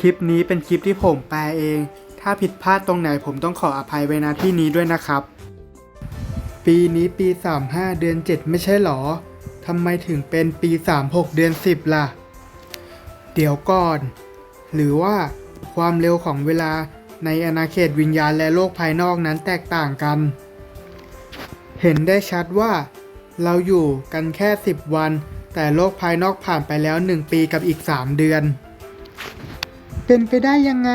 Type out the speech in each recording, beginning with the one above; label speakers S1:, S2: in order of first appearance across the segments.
S1: คลิปนี้เป็นคลิปที่ผมแปลเอง ถ้าผิดพลาดตรงไหนผมต้องขออภัยไว้ณที่นี้ด้วยนะครับ ปีนี้ปี 35 เดือน 7 ไม่ใช่หรอทำไมถึงเป็นปี 36 เดือน 10 ล่ะ เดี๋ยวก่อน หรือว่าความเร็วของเวลาในอาณาเขตวิญญาณและโลกภายนอกนั้นแตกต่างกัน เห็นได้ชัดว่า เราอยู่กันแค่ 10 วัน แต่โลกภายนอกผ่านไปแล้ว 1 ปีกับอีก 3 เดือน เป็นไปได้ยังไง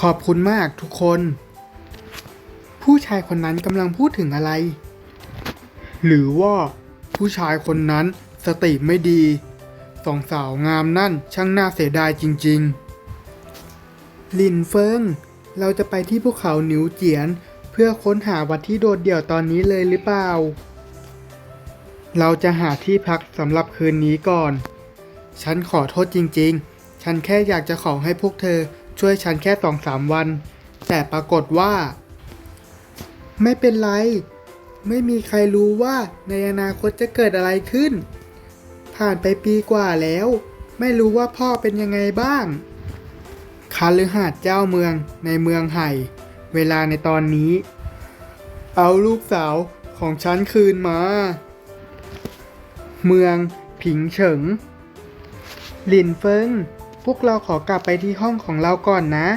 S1: ขอบคุณมากทุกคน ผู้ชายคนนั้นกำลังพูดถึงอะไร หรือว่า ผู้ชายคนนั้นสติไม่ดีสองสาวงามนั่นช่างน่าเสียดายจริง ๆ ลินเฟิง เราจะไปที่ภูเขาหนิวเจียน เพื่อค้นหาวัดที่โดดเดี่ยวตอนนี้เลยหรือเปล่า เราจะหาที่พักสำหรับคืนนี้ก่อน ฉันขอโทษจริง ๆ ฉันแค่อยากจะขอให้พวกเธอช่วยฉันแค่สองสามวัน แต่ปรากฏว่า ไม่เป็นไร ไม่มีใครรู้ว่าในอนาคตจะเกิดอะไรขึ้น ผ่านไปปีกว่าแล้ว ไม่รู้ว่าพ่อเป็นยังไงบ้างคาลือหาดเจ้าเมืองในเมืองไห่ เวลาในตอนนี้ เอาลูกสาวของฉันคืนมา เมืองผิงเฉิง หลินเฟิง พวกเราขอกลับไปที่ห้องของเราก่อนนะ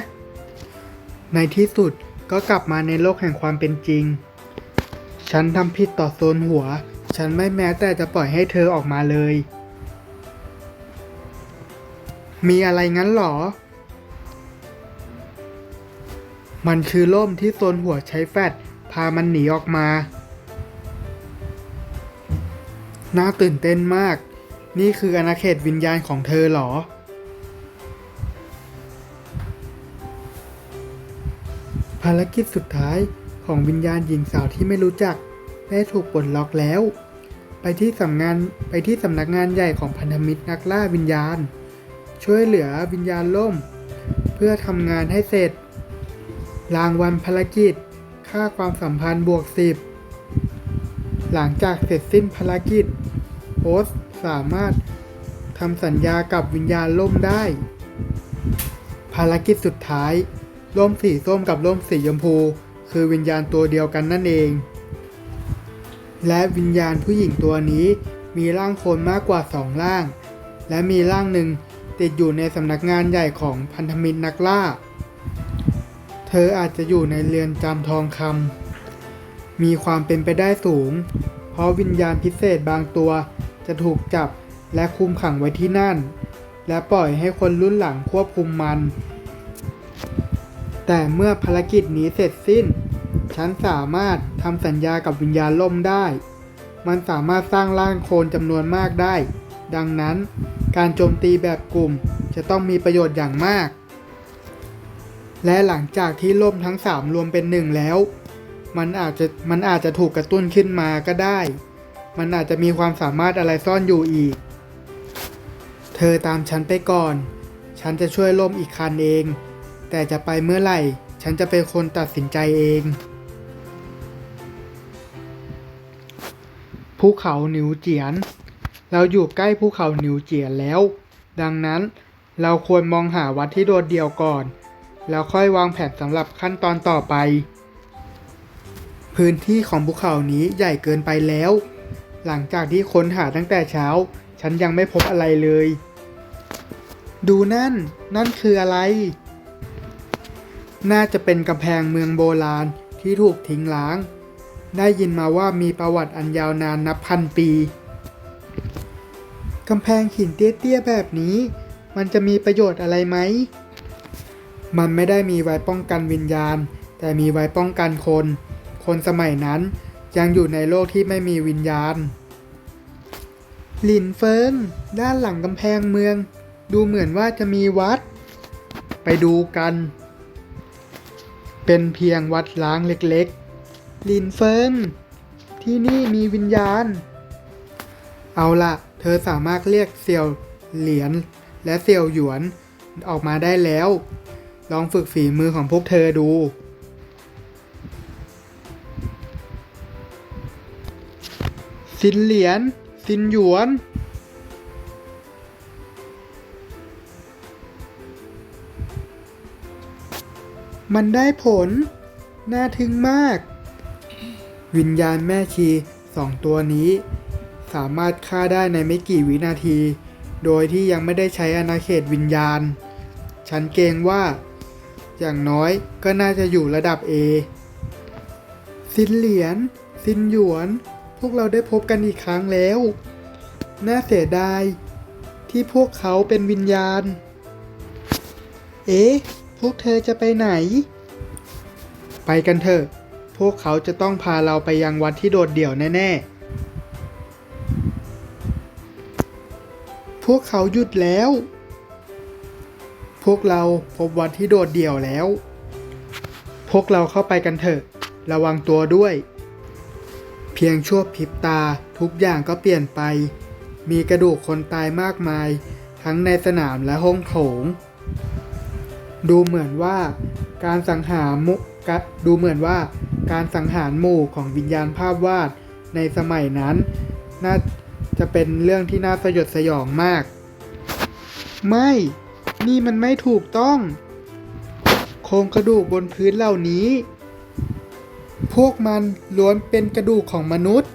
S1: ในที่สุดก็กลับมาในโลกแห่งความเป็นจริง ฉันทำผิดต่อโซนหัว ฉันไม่แม้แต่จะปล่อยให้เธอออกมาเลย มีอะไรงั้นหรอ มันคือล่มที่โซนหัวใช้แฟดพามันหนีออกมา น่าตื่นเต้นมาก นี่คืออาณาเขตวิญญาณของเธอหรอ ภารกิจสุดท้ายของวิญญาณหญิงสาวที่ไม่รู้จัก ได้ถูกปลดล็อกแล้ว ไปที่สำงานไปที่สำนักงานใหญ่ของพันธมิตรนักล่าวิญญาณ ช่วยเหลือวิญญาณล่ม เพื่อทำงานให้เสร็จ รางวัลภารกิจ ค่าความสัมพันธ์บวกสิบหลังจากเสร็จสิ้นภารกิจโฮสสามารถทำสัญญากับวิญญาณล่มได้ ภารกิจสุดท้าย ร่มสีส้มกับร่มสีชมพู คือวิญญาณตัวเดียวกันนั่นเอง และวิญญาณผู้หญิงตัวนี้มีร่างคนมากกว่าสองร่าง และมีร่างหนึ่งติดอยู่ในสำนักงานใหญ่ของพันธมิตรนักล่า เธออาจจะอยู่ในเรือนจำทองคำมีความเป็นไปได้สูง เพราะวิญญาณพิเศษบางตัวจะถูกจับและคุมขังไว้ที่นั่น และปล่อยให้คนรุ่นหลังควบคุมมัน แต่เมื่อภารกิจนี้เสร็จสิ้น ฉันสามารถทำสัญญากับวิญญาณล่มได้ มันสามารถสร้างร่างโคลนจำนวนมากได้ ดังนั้นการโจมตีแบบกลุ่มจะต้องมีประโยชน์อย่างมาก และหลังจากที่ล่มทั้งสามรวมเป็นหนึ่งแล้ว มันอาจจะมันอาจจะถูกกระตุ้นขึ้นมาก็ได้ มันอาจจะมีความสามารถอะไรซ่อนอยู่อีก เธอตามฉันไปก่อน ฉันจะช่วยล่มอีกคันเอง แต่จะไปเมื่อไหร่ ฉันจะเป็นคนตัดสินใจเอง ภูเขาหนิวเจียน เราอยู่ใกล้ภูเขาหนิวเจียนแล้ว ดังนั้นเราควรมองหาวัดที่โดดเดี่ยวก่อน แล้วค่อยวางแผนสำหรับขั้นตอนต่อไป พื้นที่ของภูเขานี้ใหญ่เกินไปแล้ว หลังจากที่ค้นหาตั้งแต่เช้า ฉันยังไม่พบอะไรเลย ดูนั่น นั่นคืออะไร น่าจะเป็นกำแพงเมืองโบราณที่ถูกทิ้งล้าง ได้ยินมาว่ามีประวัติอันยาวนานนับพันปี กำแพงหินเตี้ยๆแบบนี้ มันจะมีประโยชน์อะไรไหม มันไม่ได้มีไว้ป้องกันวิญญาณ แต่มีไว้ป้องกันคน คนสมัยนั้นยังอยู่ในโลกที่ไม่มีวิญญาณหลินเฟิงด้านหลังกำแพงเมือง ดูเหมือนว่าจะมีวัด ไปดูกัน เป็นเพียงวัดล้างเล็กๆ ลินเฟิงที่นี่มีวิญญาณ เอาละเธอสามารถเรียกเสี่ยวเหรียญและเสี่ยวหยวนออกมาได้แล้ว ลองฝึกฝีมือของพวกเธอดู สินเหรียญสินหยวน มันได้ผล น่าทึ่งมาก วิญญาณแม่ชีสองตัวนี้ สามารถฆ่าได้ในไม่กี่วินาที โดยที่ยังไม่ได้ใช้อาณาเขตวิญญาณ ฉันเกรงว่า อย่างน้อยก็น่าจะอยู่ระดับ A ซินเหรียญซินหยวน พวกเราได้พบกันอีกครั้งแล้ว น่าเสียดายที่พวกเขาเป็นวิญญาณ เอ๊ะ วกเธอจะไปไหน ไปกันเถอะ พวกเขาจะต้องพาเราไปยังวัดที่โดดเดี่ยวแน่ๆ พวกเขาหยุดแล้ว พวกเราพบวัดที่โดดเดี่ยวแล้ว พวกเราเข้าไปกันเถอะ ระวังตัวด้วย เพียงชั่วพริบตาทุกอย่างก็เปลี่ยนไป มีกระดูกคนตายมากมาย ทั้งในสนามและห้องโถง ดูเหมือนว่าการสังหารมุกดูเหมือนว่าการสังหารหมู่ของวิญญาณภาพวาดในสมัยนั้น น่าจะเป็นเรื่องที่น่าสยดสยองมาก ไม่ นี่มันไม่ถูกต้อง โครงกระดูกบนพื้นเหล่านี้ พวกมันล้วนเป็นกระดูกของมนุษย์